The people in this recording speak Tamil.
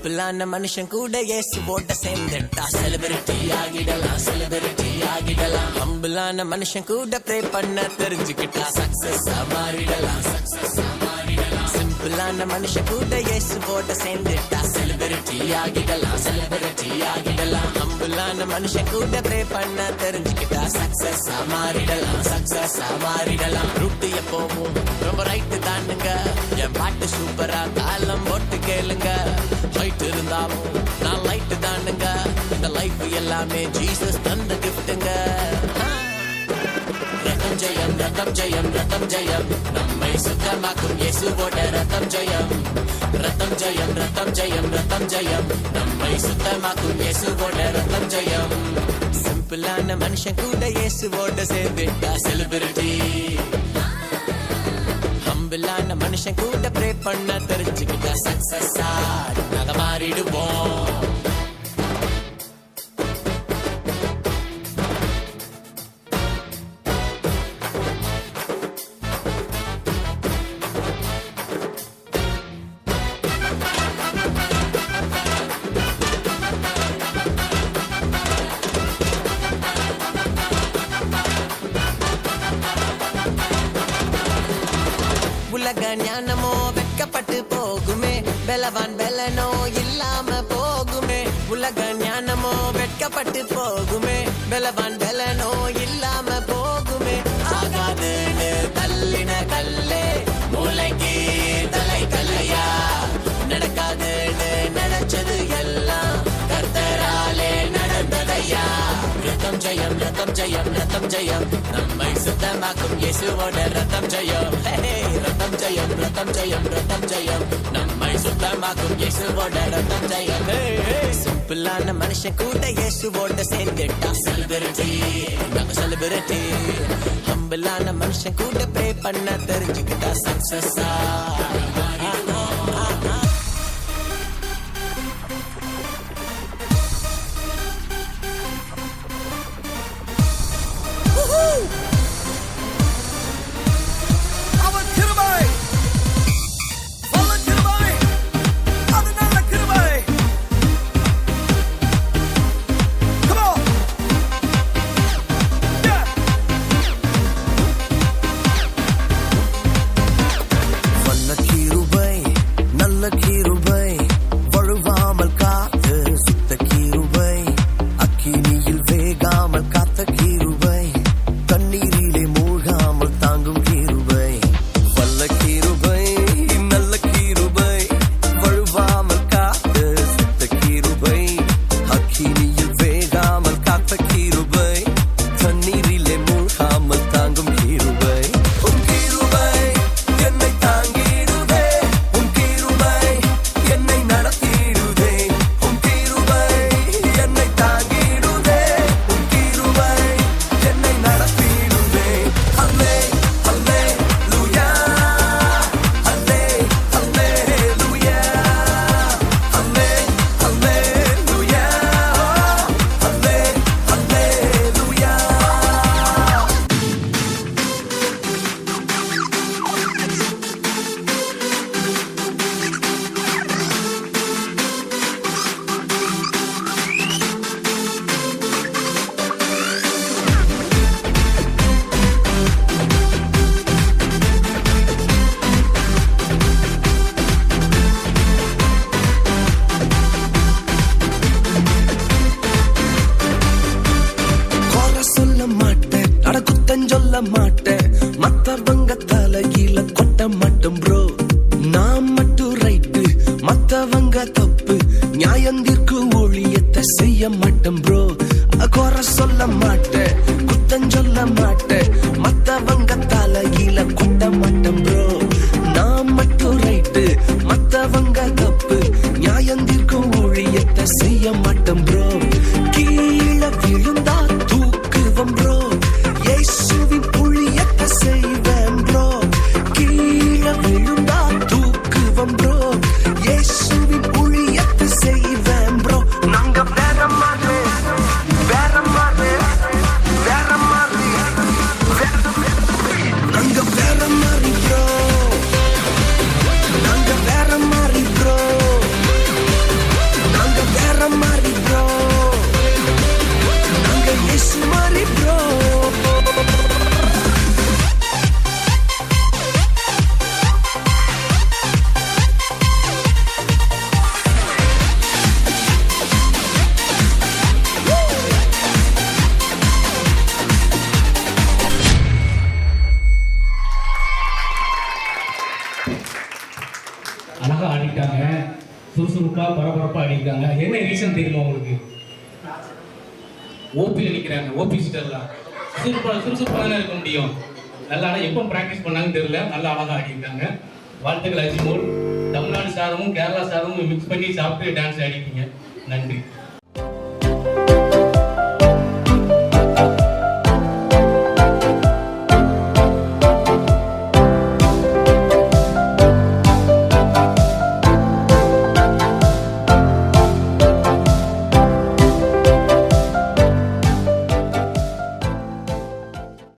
சிம்பிளான மனுஷன் கூட இயேசுவோட சேர்ந்துட்டா. செலிபிரிட்டி ஆகிடலாம் செலிபிரிட்டி ஆகிடலாம். ஹம்பிளான மனுஷன் கூட ப்ரே பண்ண தெரிஞ்சுக்கிட்டா. சக்சஸ் மாறிடலாம் சக்சஸ் மாறிடலாம். சிம்பிளான மனுஷன் கூட இயேசுவோட சேர்ந்துட்டா. செலிபிரிட்டி ஆகிடலாம் செலிபிரிட்டி ஆகிடலாம். ஹம்பிளான மனுஷன் கூட ப்ரே பண்ண தெரிஞ்சுக்கிட்டா சக்சஸ் மாறிடலாம் சக்சஸ் மாறிடலாம். ரூட்டு எப்பவும் ரொம்ப ரைட்டு தானுங்க. என் பாட்டு சூப்பரா காலம் போட்டு கேளுங்க. ஹைட் இருந்தாலும் நான் லைட்டு தானுங்க. இந்த லைஃப் எல்லாமே ஜீசஸ் தந்த கிஃப்ட்டுங்க ரத்தம் ஜெயம் ரத்தம் ஜெயம் ரத்தம் ஜெயம். நம்மை சுத்தமாக்கும் இயேசுவோட ரத்தம் ஜெயம். ரத்தம் ஜெயம் ரத்தம் ஜெயம் ரத்தம் ஜெயம். நம்மை சுத்தமாக்கும் இயேசுவோட ரத்தம் ஜெயம். சிம்பிளான மனுஷன் கூட இயேசுவோட சேர்ந்துட்டா செலிபிரிட்டி ஹம்பிளான மனுஷன் கூட பிரே பண்ண தெரிஞ்சுக்கிட்டா சக்சஸ் நாங்க மாறிடுவோம். ஞானமோ வெட்கப்பட்டு போகுமே. பலவான் பலனோ இல்லாம போகுமே. உலக ஞானமோ வெட்கப்பட்டு போகுமே. பலவான் பலனோ இல்லாம போகுமே. ஆகாதுன்னு தள்ளின கல்லே மூளைக்கு தலை கல்லையா? நடக்காதுன்னு நினைச்சது எல்லாம் கர்த்தராலே நடந்ததையா? ரத்தம் ஜெயம் ரத்தம் ஜெயம் ரத்தம் ஜெயம். நம்மை சுத்தமாக்கும் இயேசுவோட ரத்தம் ஜெயம். ஹே, ரத்தம் ஜெயம் ரத்தம் ஜெயம் ரத்தம் ஜெயம். நம்மை சுத்தமாக்கும் இயேசுவோட ரத்தம் ஜெயம். சிம்பிளான மனுஷன் கூட இயேசுவோட சேர்ந்துட்டா. செலிபிரிட்டி நம்ம செலிபிரிட்டி ஹம்பிளான மனுஷன் கூட ப்ரே பண்ண தெரிஞ்சுக்கிட்டா சக்சஸா சொல்ல மாட்டேன். மத்தவங்க தலைகீழ கொட்ட மாட்டோம் ப்ரோ நான் மட்டும் ரைட்டு மத்தவங்க தப்பு. நியாயந்திற்கு ஊழியத்தை செய்ய மாட்டோம் ப்ரோ குறை சொல்ல மாட்டேன் குத்தம் சொல்ல மாட்டேன். சுறுசுறுப்பா பரபரப்பா அடிக்கிறாங்க. என்ன ரீசன் தெரியுமா உங்களுக்கு? ஓபியில் நிற்கிறாங்க ஓபி சிஸ்டர்லாம் சுறுசுறுப்பா சுறுசுறுப்பாக தானே. இருக்க முடியும். நல்லா ஆனா எப்போ ப்ராக்டிஸ் பண்ணாங்கன்னு தெரியல. நல்லா அழகா ஆடிருக்காங்க வாழ்த்துக்கள் அஜிமோல் தமிழ்நாடு சாதமும் கேரளா சாதமும் மிக்ஸ் பண்ணி சாப்பிட்டு டான்ஸ் ஆடிட்டீங்க நன்றி.